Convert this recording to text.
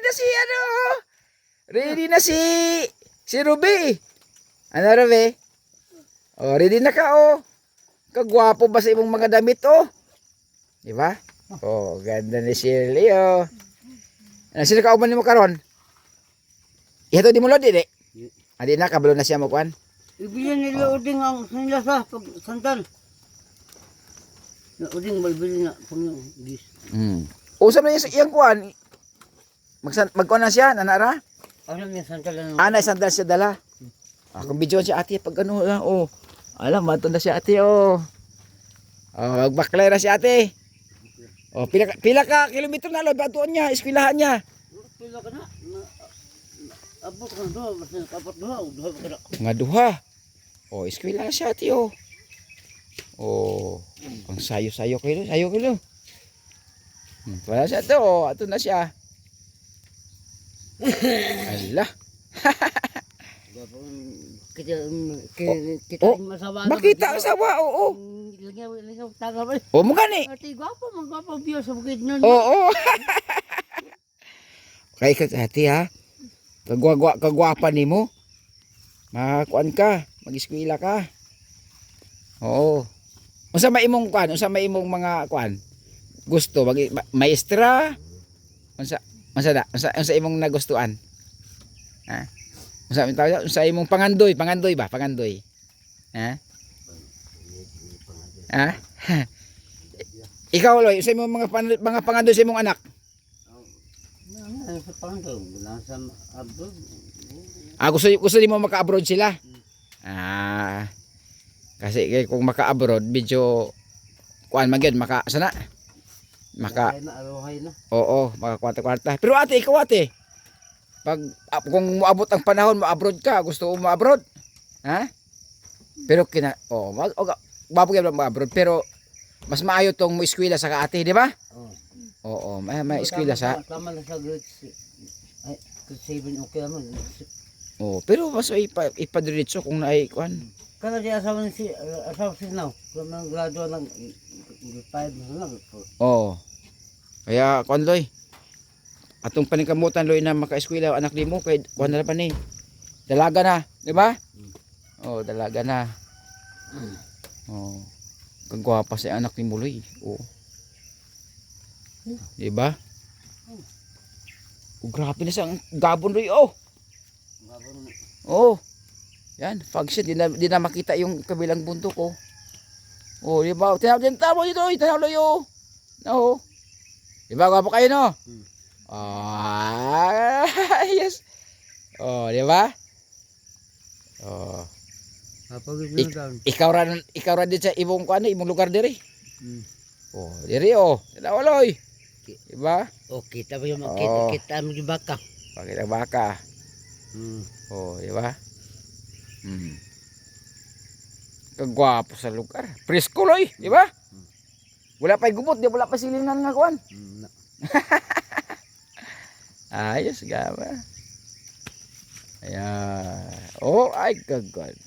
na si ano. Ready na si si Ruby. Ano Ruby? Oh, ready na ka oh. Kagwapo ba sa imong mga damit oh? Di ba? Oh, ganda ni Shirley oh. Ano sino ka uban nimo karon? Ito di mo lodi di. Adi na kabalo na siya mo kwan. Ibigyan nila uding ang nila sa pag sandal. Na uding malbili na pang gis. Hmm. Usap na yung iyang kwan. Magsan magkuan na siya nanara. Ano yung sandal na Ana sandal siya dala. Ah, kung video si ate pag ano lang oh. Alam mato na si ate oh. Oh, magbaklay na si ate. Oh, pila ka- pila ka kilometro na lo batuan niya, eskwelahan niya. Pila ka na. Abot ka na doon. Mas nakapot doon. o Doon ka na. Nga duha. Oh, eskwelahan si ate oh. Oh, pang sayo-sayo kilo, sayo kilo. Hmm, wala siya to, oh. ato na siya. Ala, Kita kita kita Oh, masawa. makita ang sawa, oo. Lingaw lingaw taga ba. Oh, mo gani. Ati gwapo gwapo biyo sa bukid nun. Oo. Kay ka ate ha. Kagwagwa kagwapa nimo. Makakuan ka, mag-eskwela ka. Oo. Unsa may imong kuan? Unsa may imong mga kuan? Gusto mag ma- maestra? Unsa unsa da? Unsa unsa imong nagustuhan? Ha? Unsa may tawag? Unsa imong pangandoy? Pangandoy ba? Pangandoy. Ha? Ha? Ikaw loy, unsa imong mga pan- mga pangandoy sa imong anak? Ah, gusto, gusto mo maka-abroad sila? Ah, kasi kung maka-abroad, medyo, kuan man gyud maka, sana? Maka, Aruhay na aruhay na. oo, maka kwarta-kwarta. Pero ate, ikaw ate, pag, ah, kung maabot ang panahon, ma-abroad ka, gusto mo ma-abroad? Ha? Pero kina, oh, mag, oh, bago ka ma-abroad, pero, mas maayo tong mo eskwela sa ate, di ba? Oh. Oo, may, may eskwela sa, Tama na sa grade si- ay grade 7 okay naman. oh, pero mas ipa, ipadiriritso kung naay, kuan, Kana di asawa ni si asawa si now. Kung nang gradua ng 5 na lang. Oo. Kaya kuan loy. Atong paningkamutan loy na maka-eskwela ang anak nimo kay kuan na pa ni. Dalaga na, di ba? Oh, dalaga na. Oh. Kang gwapa sa anak ni Muloy. Oh. Di ba? Oh, grabe na siyang gabon loy oh. Oh. Yan, fog siya. Di na, di na makita yung kabilang bunto ko. Oh, di ba? Tinaw din tamo dito. Tinaw loy oh. No. Di ba? Gwapo kayo no? Hmm. Ah, yes. Oh, di ba? Oh, Ik- ikaw ra ikaw ra din sa imong kuan imong lugar diri. Hmm. Oh, diri oh. Tinaw Di ba? Okay, tapos yung Oo. makita kita mo di baka. Pakita baka. Hmm. Oh, di ba? Hmm. Kagwapo sa lugar. Presko loy, di ba? Wala pa gubot, di wala pa silingan nga kuan. Hmm. Ayos gama. Ayan. Oh, ay kagwan.